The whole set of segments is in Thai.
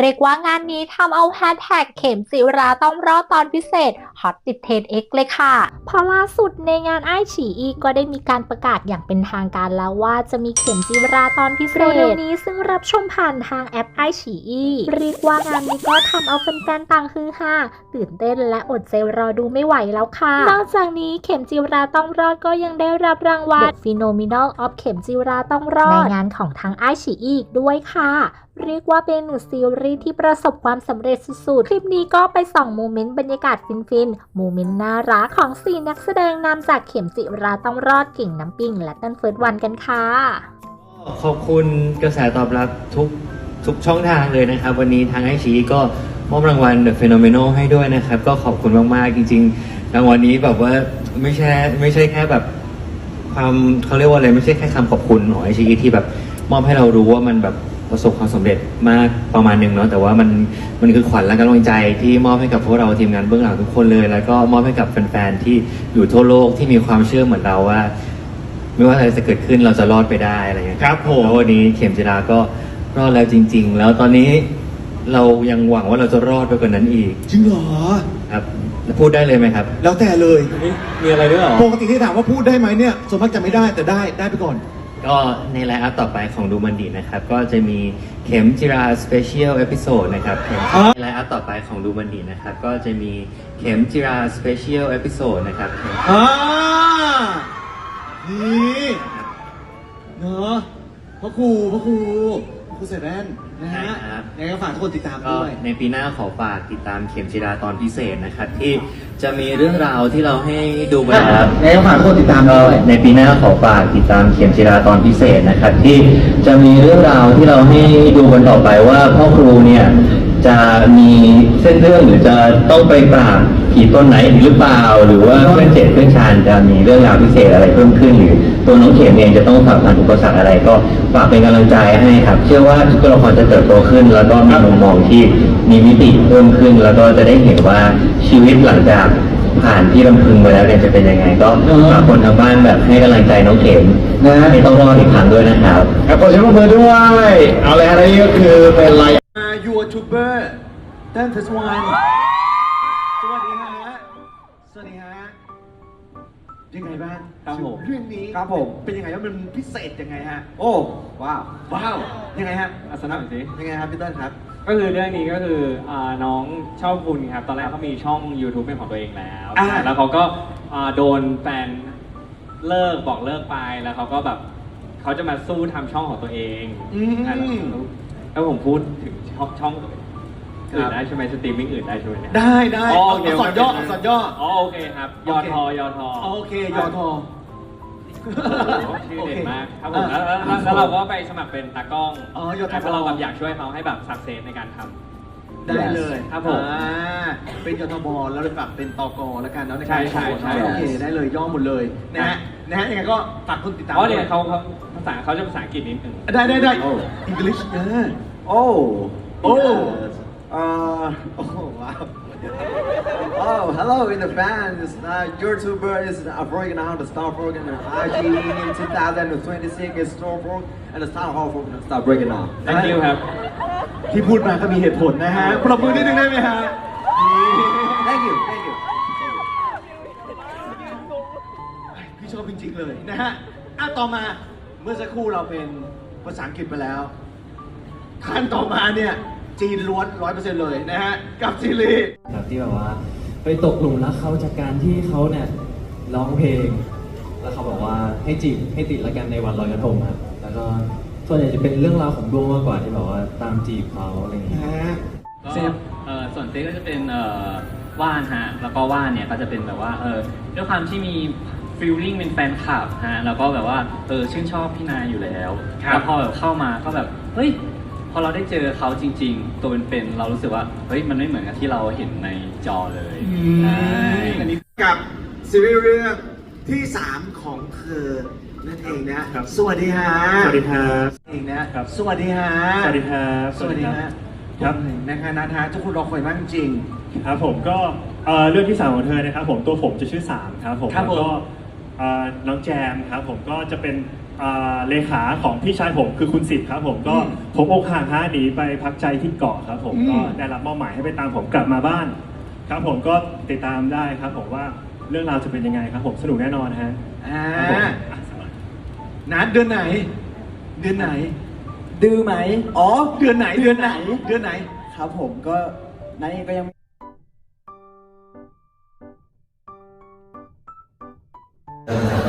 เรียกว่างานนี้ทำเอาแฮชแท็กเข็มจิราต้องรอดตอนพิเศษ ฮอตติดเทรนเอ็กเลยค่ะเพอล่าสุดในงานไอฉีอีก็ได้มีการประกาศอย่างเป็นทางการแล้วว่าจะมีเข็มจิราตอนพิเศษเร็วๆนี้ซึ่งรับชมผ่านทางแอปไอฉีอีเรียกว่างานนี้ก็ทำเอาแฟนๆต่างฮือฮาตื่นเต้นและอดใจรอดูไม่ไหวแล้วค่ะ นอกจากนี้เข็มจิราต้องรอดก็ยังได้รับรางวัล The Phenomenal of เข็มจิราต้องรอด ในงานของทางไอฉีอีกด้วยค่ะเรียกว่าเป็นหนึ่งซีรีส์ที่ประสบความสำเร็จสุดๆ คลิปนี้ก็ไปส่องโมเมนต์บรรยากาศฟินๆโมเมนต์น่ารักของสี่นักแสดงนำจากเข็มจิราต้องรอดเก่งน้ำปิงและเต้นเฟิร์สวันกันค่ะขอบคุณกระแสตอบรับทุกทุกช่องทางเลยนะครับ วันนี้ทางไอชีก็มอบรางวัล The Phenomenal ให้ด้วยนะครับ ก็ขอบคุณมาก ๆ จริง ๆ รางวัลนี้แบบว่าไม่ใช่ไม่ใช่แค่แบบความเขาเรียกว่าอะไรไม่ใช่แค่คำขอบคุณของไอชีที่แบบมอบให้เรารู้ว่ามันแบบ ประสบความสำเร็จมากประมาณหนึ่งเนาะแต่ว่ามันมันคือขวัญและกำลังใจที่มอบให้กับพวกเราทีมงานเบื้องหลังทุกคนเลย แล้วก็มอบให้กับแฟนๆที่อยู่ทั่วโลกที่มีความเชื่อเหมือนเราว่า ไม่ว่าอะไรจะเกิดขึ้นเราจะรอดไปได้อะไรเงี้ยครับผมแล้ววันนี้เข็มจิราก็รอดแล้วจริง ๆ แล้วตอนนี้เรายังหวังว่าเราจะรอดไปกว่านั้นอีกจริงเหรอครับแล้วพูดได้เลยไหมครับ แล้วแต่เลยมีอะไรด้วยหรอปกติที่ถามว่าพูดได้ไหมเนี่ยส่วนมากจะไม่ได้แต่ได้ได้ไปก่อน ก็ในไลน์อัพต่อไปของดูมันดีนะครับ ก็จะมีเข็มจิราสเปเชียลเอพิโซดนะครับเข็มอะในไลน์อัพต่อไปของดูมันดีนะครับ ก็จะมีเข็มจิราสเปเชียลเอพิโซดนะครับเข็มอ่านี่เนอะพ่อครูพ่อครู พ่อครูเสร็จแว่นนะฮะยังไงก็ฝากทุกคนติดตามก็ด้วยในปีหน้าขอฝากติดตามเข็มจิราตอนพิเศษนะครับที่จะมีเรื่องราวที่เราให้ดูกันนะครับ ยังไงก็ฝากทุกคนติดตามก็ด้วย ในปีหน้าขอฝากติดตามเข็มจิราตอนพิเศษนะครับ ที่จะมีเรื่องราวที่เราให้ดูกันต่อไปว่าพ่อครูเนี่ยจะมีเส้นเรื่องหรือจะต้องไปปราบผีต้นไหนหรือเปล่า หรือว่าเพื่อนเจ็ดเพื่อนชานจะมีเรื่องราวพิเศษอะไรเพิ่มขึ้นหรือ ตัวน้องเข็มเองจะต้องฝ่าฟันอุปสรรคอะไรก็ฝากเป็นกำลังใจให้ครับ เชื่อว่าทุกตัวละครจะเติบโตขึ้น แล้วก็มีมุมมองที่มีมิติเพิ่มขึ้น แล้วก็จะได้เห็นว่าชีวิตหลังจากผ่านที่ลำพึงมาแล้วเนี่ยจะเป็นยังไง ก็ฝากคนทางบ้านแบบให้กำลังใจน้องเข็มนะไม่ต้องรอดอีกครั้งด้วยนะครับครับขอเชิญมือด้วย เอาเลยฮะนี่ก็คือเป็นไลน์ยูทูบเบอร์เต้นทัสวันสวัสดีฮะ สวัสดีฮะ ยังไงบ้าง ครับผมเรื่องนี้ครับผม เป็นยังไงแล้วมันพิเศษยังไงฮะ โอ้ว้าวว้าวยังไงฮะอัศนะหน่อยสิยังไงครับพี่เต้นครับ ก็คือเรื่องนี้ก็คืออ่าน้องชอบคุณครับ ตอนแรกเขามีช่อง YouTube เป็นของตัวเองแล้ว อ่า แล้วเขาก็อ่าโดนแฟนเลิกบอกเลิกไปแล้วเขาก็แบบเขาจะมาสู้ทำช่องของตัวเองอืม อะแล้วแล้วผมพูดถึงช่องช่องอื่นได้ใช่ไหมสตรีมมิ่งอื่นได้ใช่ไหมเนี่ย ได้ได้อ๋อโอเค อักษรย่ออักษรย่อ อ๋อโอเคครับยอทอยอทอ โอเคยอทอ ชื่อเด่นมากครับผมแล้วแล้วแล้วแล้วเราก็ไปสมัครเป็นตากล้องอ๋อยอทเพราะเราแบบอยากช่วยเขาให้แบบสักเซสในการทำ ได้เลยครับผมอ่าเป็นยทบแล้วเลยปรับเป็นตกแล้วกันเนาะในใช่การใช่ใช่ โอเคได้เลยย่อหมดเลยนะฮะนะฮะยังไงก็ฝากคนติดตามเพราะเนี่ยด้วเขาเขาภาษาเขาจะภาษาอังกฤษนิดหนึ่งได้ได้ได้โอ้อังกฤษเออ Oh. Oh. Uh, oh wow. Oh, hello in the fans. Uh, YouTuber is uh, breaking out the Star Frog and IG in 2026 is Star Frog and the Star Hall Frog and start breaking out. thank you ครับ ที่พูดมาก็มีเหตุผลนะฮะ ปรบมือนิดนึงได้ไหมฮะ Thank you, thank you. พี่ชอบจริงๆเลยนะฮะ อะต่อมา เมื่อสักครู่เราเป็นภาษาอังกฤษไปแล้ว ขั้นต่อมาเนี่ย จีนล้วนร้อยเปอร์เซ็นต์เลยนะฮะ กับซีรีส์แบบที่แบบว่า ไปตกหลุมรักเขาจากการที่เขาเนี่ยร้องเพลง แล้วเขาบอกว่าให้จีบให้ติดละกันในวันลอยกระทงครับแล้วก็ส่วนใหญ่จะเป็นเรื่องราวของดวงมากกว่าที่แบบว่าตามจีบเขาอะไรอย่างเงี้ย นะฮะ ก็เอ่อส่วนเต้ก็จะเป็นเอ่อว่านฮะ แล้วก็ว่านเนี่ยก็จะเป็นแบบว่าเออด้วยความที่มีฟีลลิ่งเป็นแฟนคลับฮะ แล้วก็แบบว่าเออชื่นชอบพี่นายอยู่แล้ว ครับ แล้วพอแบบเข้ามาก็แบบ เฮ้ย พอเราได้เจอเขาจริง ๆ ตัวเป็นๆเรารู้สึกว่าเฮ้ยมันไม่เหมือนกับที่เราเห็นในจอเลยใช่อันนี้กับซีรีส์เรื่องที่ 3 ของเธอนั่นเองนะครับสวัสดีฮะสวัสดีครับเองนะครับสวัสดีฮะสวัสดีครับสวัสดีฮะครับนะคะนัทฮะทุกคนรอคอยมากจริงครับผมก็เอ่อเรื่องที่สามของเธอนะครับผมตัวผมจะชื่อสามครับผมครับผมแล้วก็เอ่อน้องแจมครับผมก็จะเป็นอ่าเลขาของพี่ชายผมคือคุณสิทธิ์ครับผมก็ผมอกห่างฮะหนีไปพักใจที่เกาะครับผมก็ได้รับมอบหมายให้ไปตามผมกลับมาบ้าน ครับผมก็ติดตามได้ครับผมว่าเรื่องราวจะเป็นยังไงครับผมสนุกแน่นอนฮะอ่าครับผมนัดเดือนไหน เดือนไหน ดื้อไหมอ๋อ เดือนไหน เดือนไหน เดือนไหน ครับผมก็นั่นเองก็ยัง Amen.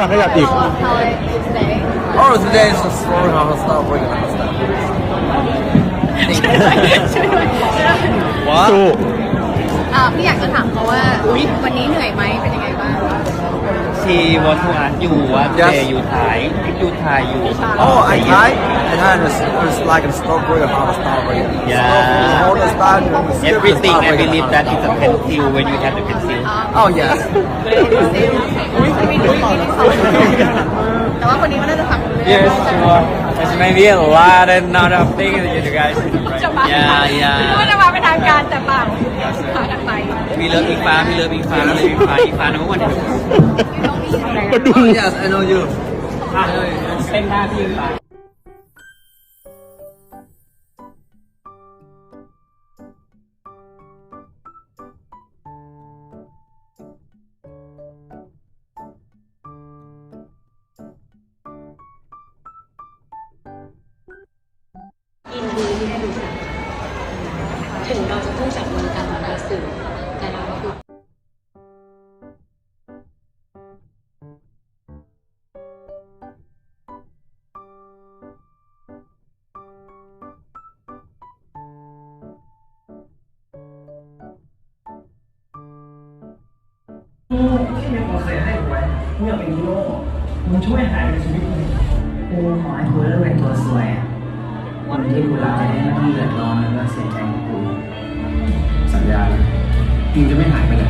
ที่มาขยับอีก Oh, today is a slow how stop working on stuff. สู้ อ่าพี่อยากจะถามเขาว่าวันนี้เหนื่อยไหมเป็นยังไงบ้าง ชีวันทุกอันอยู่ว่าเจอยู่ถ่ายอยู่ถ่ายอยู่ Oh, I tried. And then it's, it's like a stop working how stop working. Yeah. All the start. and the skip everything stop I working. believe that is a pencil when you have the pencil Oh, yes. แต่ว่าคนนี้มันน่าจะทำ Yes, sure. There's maybe a lot and not of things that you guys can do, right? จะมา Yeah, ว่า yeah. จะมาเป็นทางการแต่เปล่าหาทางไป We love อิงฟ้า we love อิงฟ้า we love อิงฟ้าอิงฟ้า number one มาดู Oh, yes, I know you. เต้นหน้าพี่อิงฟ้ายินดีที่ได้รู้จักถึงเราจะเพิ่งจับมือกันมาในสื่อแต่เราก็คือ ที่แม่ผมเคยให้ไว้เมื่อเป็นฮีโร่มันช่วยหายชีวิตเลยกูขอให้กูเลิกเป็นตัวสวยวันที่กูรักจะได้ไม่ต้องเดือดร้อนแล้วก็เสียใจกับกูสัญญาจริงจะไม่หายไปไหน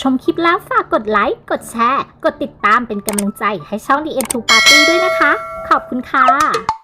ชมคลิปแล้วฝากกดไลค์ กดแชร์ กดติดตามเป็นกำลังใจให้ช่อง The End to Party ด้วยนะคะ ขอบคุณค่ะ